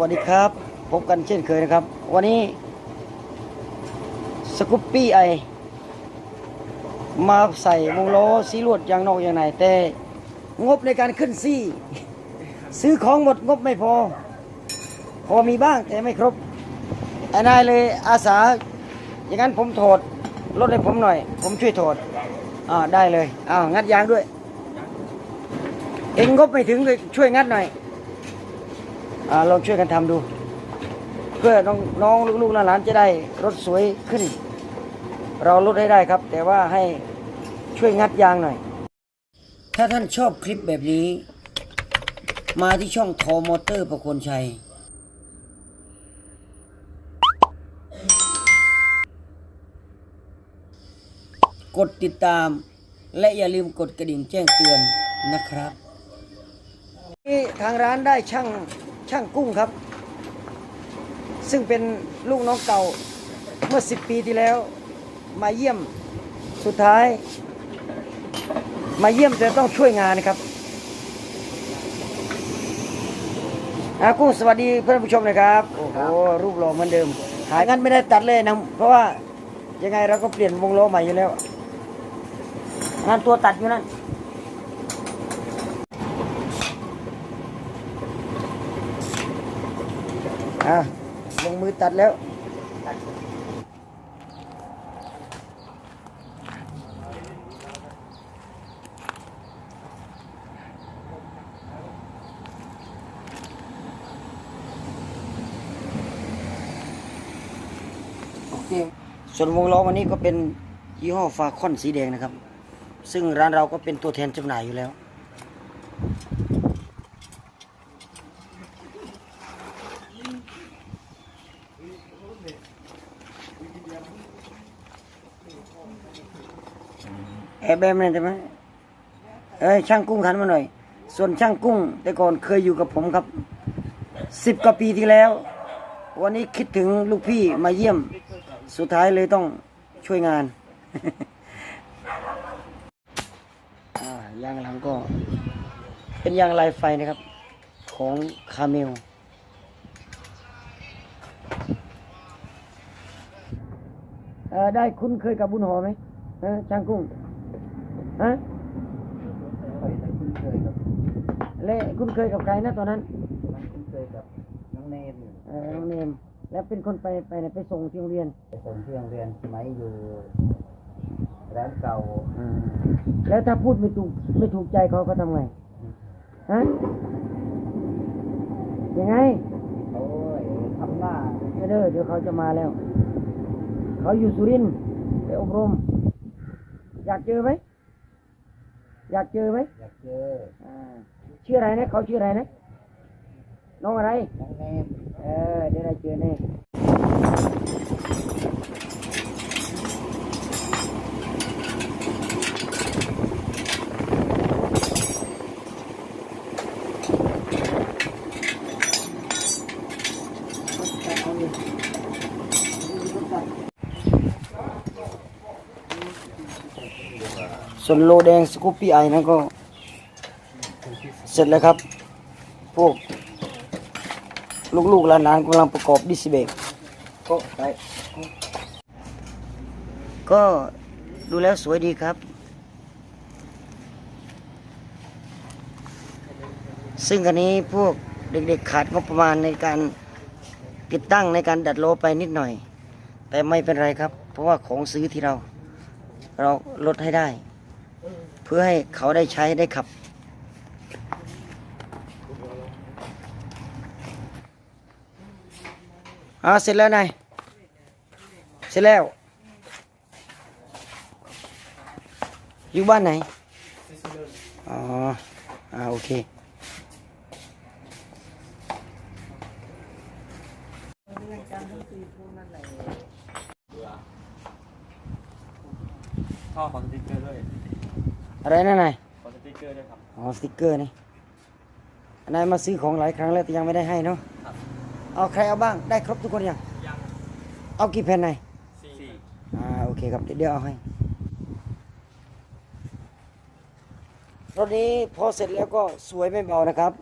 วัสดีครับ พบกันเช่นเคยนะครับ วันนี้สกุปปี้ไอมาใส่วงล้อสีลวดยางนอกอย่างในแต่งบในการขึ้นซี่ ซื้อของหมดงบไม่พอ พอมีบ้างแต่ไม่ครบไอ้นายเลยอาสา อย่างนั้นผมโถดรถให้ผมหน่อย ผมช่วยโถดอ่าได้เลยอ้าวงัดยางด้วย เองงบไม่ถึงเลยช่วยงัดหน่อย ลองช่วยกันทำดู เพื่อน้องน้องลูกๆหลานๆจะได้รถสวยขึ้น เราลดให้ได้ครับ แต่ว่าให้ช่วยงัดยางหน่อย ถ้าท่านชอบคลิปแบบนี้ มาที่ช่องทอมอเตอร์ประโคนชัยกดติดตาม และอย่าลืมกดกระดิ่งแจ้งเตือนนะครับนี่ทางร้านได้ช่าง ช่างกุ้งครับ ซึ่งเป็นลูกน้องเก่าเมื่อ 10 ปีที่แล้วมาเยี่ยมสุดท้าย มาเยี่ยมแต่ต้องช่วยงานนะครับอากุ้งสวัสดีเพื่อนผู้ชมนะครับ โอ้โหรูปหล่อเหมือนเดิม หายงั้นไม่ได้ตัดเลยนะ เพราะว่ายังไงเราก็เปลี่ยนวงล้อใหม่อยู่แล้วงานตัวตัดอยู่นั่น อะลงมือตัดแล้วโอเคส่วนวงล้อวันนี้ก็เป็นยี่ห้อฟาคอนสีแดงนะครับ ซึ่งร้านเราก็เป็นตัวแทนจำหน่ายอยู่แล้ว แอบแบมเลยใช่ไหมเอ้ยช่างกุ้งขันมาหน่อย ส่วนช่างกุ้ง แต่ก่อนเคยอยู่กับผมครับสิบกว่าปีที่แล้ว วันนี้คิดถึงลูกพี่มาเยี่ยม สุดท้ายเลยต้องช่วยงานยางหลังก็ เป็นยางลายไฟนะครับ ของคาเมลได้คุ้นเคยกับบุญหอไหมช่างกุ้ง ฮะค่อยได้คุ้นเคยกับเละคุ้นเคยกับใครนะตอนนั้นมันคุ้นเคยกับน้องเนมเออน้องเนม แล้วเป็นคนไปไปไหนไปส่งที่โรงเรียนไปส่งที่โรงเรียนสมัยอยู่ร้านเก่าอ่าแล้วถ้าพูดไม่ถูกไม่ถูกใจเขาเขาทำไงฮะยังไงเขาทำหน้าเดี๋ยวเด้อเดี๋ยวเขาจะมาแล้ว เขาอยู่สุรินทร์ไปอบรม อยากเจอไหม อยากเจอไหมอยากเจออ่าชื่ออะไรนะเขาชื่ออะไรนะน้องอะไรน้องเนมเออเดี๋ยวได้เจอแน่ ส่วนโลแดงสกูปปี้ไอนั้นก็เสร็จแล้วครับ พวก ลูกๆหลานๆกำลังประกอบดิสเบกก็ไปก็ดูแล้วสวยดีครับ ซึ่งอันนี้พวกเด็กๆขาดงบประมาณในการติดตั้งในการดัดโลไปนิดหน่อย แต่ไม่เป็นไรครับ เพราะว่าของซื้อที่เรา เราลดให้ได้ เพื่อให้เขาได้ใช้ได้ขับ อ่าเสร็จแล้วนายเสร็จแล้ว อยู่บ้านไหน อ๋อ อ่าโอเคท่อขอสติ๊กเกอร์ด้วย อะไรนั่นนายขอสติ๊กเกอร์ด้วยครับ อ๋อสติกเกอร์นี่นายมาซื้อของหลายครั้งแล้วแต่ยังไม่ได้ให้เนาะครับ เอาใครเอาบ้างได้ครบทุกคนยังยังเอากี่แผ่นนายสี่อ่าโอเคครับเดี๋ยวเดี๋ยวเอาให้รถนี้พอเสร็จแล้วก็สวยไม่เบานะครับ